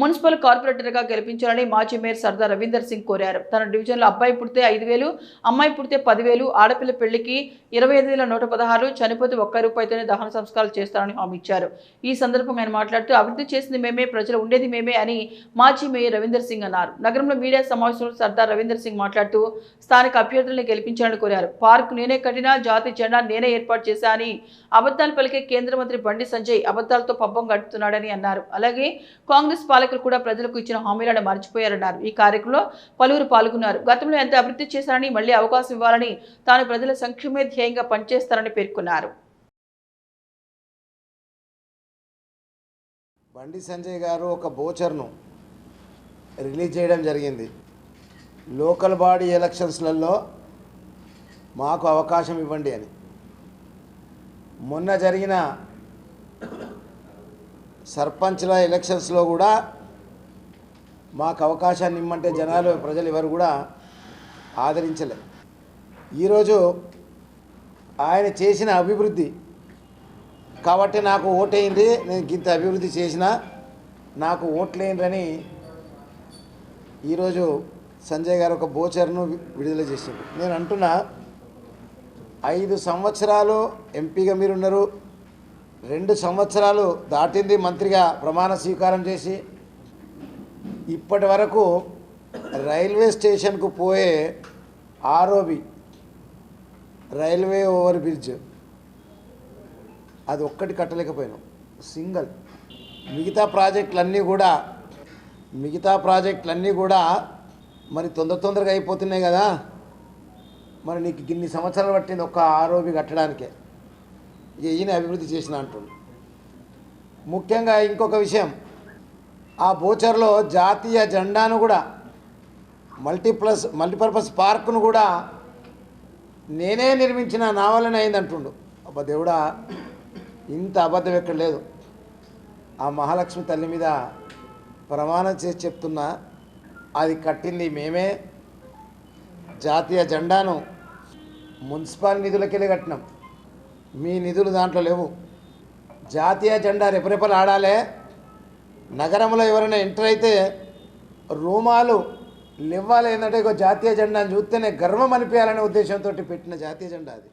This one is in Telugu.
మున్సిపల్ కార్పొరేటర్గా గెలిపించాలని మాజీ మేయర్ సర్దార్ రవీందర్ సింగ్ కోరారు. తన డివిజన్లో అబ్బాయి పుడితే ఐదు వేలు అమ్మాయి పుడితే పదివేలు ఆడపిల్ల పెళ్ళికి ఇరవై ఐదు వేల నూట పదహారు చనిపోతే ఒక్క రూపాయితోనే దహన సంస్కారాలు చేస్తారని హామీ ఇచ్చారు. ఈ సందర్భంగా ఆయన మాట్లాడుతూ అభివృద్ధి చేసింది మేమే ప్రజలు ఉండేది మేమే అని మాజీ మేయర్ రవీందర్ సింగ్ అన్నారు. నగరంలో మీడియా సమావేశంలో సర్దార్ రవీందర్ సింగ్ మాట్లాడుతూ స్థానిక అభ్యర్థుల్ని గెలిపించాలని కోరారు. పార్క్ నేనే కట్టినా జాతీయ జెండా నేనే ఏర్పాటు చేశా అని అబద్దాలు పలికే కేంద్ర మంత్రి బండి సంజయ్ అబద్దాలతో పబ్బం గడుపుతున్నాడని అన్నారు. అలాగే కాంగ్రెస్ పాలకులు కూడా ప్రజలకు ఇచ్చిన హామీలను మర్చిపోయారన్నారు. ఈ కార్యక్రమంలో పలువురు పాల్గొన్నారు. గతంలో ఎంత అభివృద్ధి చేశారని మళ్ళీ అవకాశం ఇవ్వాలని తాను ప్రజల సంక్షేమే ధ్యేయంగా పనిచేస్తారని పేర్కొన్నారు. బండి సంజయ్ గారు ఒక బోచర్ను రిలీజ్ చేయడం జరిగింది. లోకల్ బాడీ ఎలక్షన్స్లలో మాకు అవకాశం ఇవ్వండి అని. మొన్న జరిగిన సర్పంచ్ల ఎలక్షన్స్లో కూడా మాకు అవకాశాన్ని ఇమ్మంటే జనాలు ప్రజలు ఎవరు కూడా ఆదరించలేదు ఈరోజు ఆయన చేసిన అభివృద్ధి కాబట్టి నాకు ఓటేయండి నేను ఇంత అభివృద్ధి చేసిన నాకు ఓట్లేయండి ఈరోజు సంజయ్ గారు ఒక బోచర్ను విడుదల చేసిండు. నేను అంటున్నా ఐదు సంవత్సరాలు ఎంపీగా మీరున్నారు రెండు సంవత్సరాలు దాటింది మంత్రిగా ప్రమాణ స్వీకారం చేసి ఇప్పటి వరకు రైల్వే స్టేషన్కు పోయే ఆర్ఓబి రైల్వే ఓవర్ బ్రిడ్జ్ అది ఒక్కటి కట్టలేకపోయాను. సింగల్. మిగతా ప్రాజెక్టులన్నీ కూడా మిగతా ప్రాజెక్టులన్నీ కూడా మరి తొందర తొందరగా అయిపోతున్నాయి కదా. మరి నీకు ఇన్ని సంవత్సరాలు పట్టింది ఒక్క ఆరోపి కట్టడానికే. ఈయన అభివృద్ధి చేసిన అంటుండు. ముఖ్యంగా ఇంకొక విషయం. ఆ బోచర్లో జాతీయ జెండాను కూడా మల్టీప్లస్ మల్టీపర్పస్ పార్క్ను కూడా నేనే నిర్మించిన నా వల్లనే అయింది అంటుండు దేవుడా ఇంత అబద్ధం ఎక్కడ లేదు. ఆ మహాలక్ష్మి తల్లి మీద ప్రమాణం చేసి చెప్తున్నా అది కట్టింది మేమే. జాతీయ జెండాను మున్సిపాల్ నిధులకెళ్ళి కట్టినాం. మీ నిధులు దాంట్లో లేవు. జాతీయ జెండా రెపరెపలు ఆడాలే. నగరంలో ఎవరైనా ఎంటర్ అయితే రూమాలు లివ్వాలి ఏంటంటే ఇగో జాతీయ జెండాను చూస్తేనే గర్వం అనిపించాలనే ఉద్దేశంతో పెట్టిన జాతీయ జెండా అది.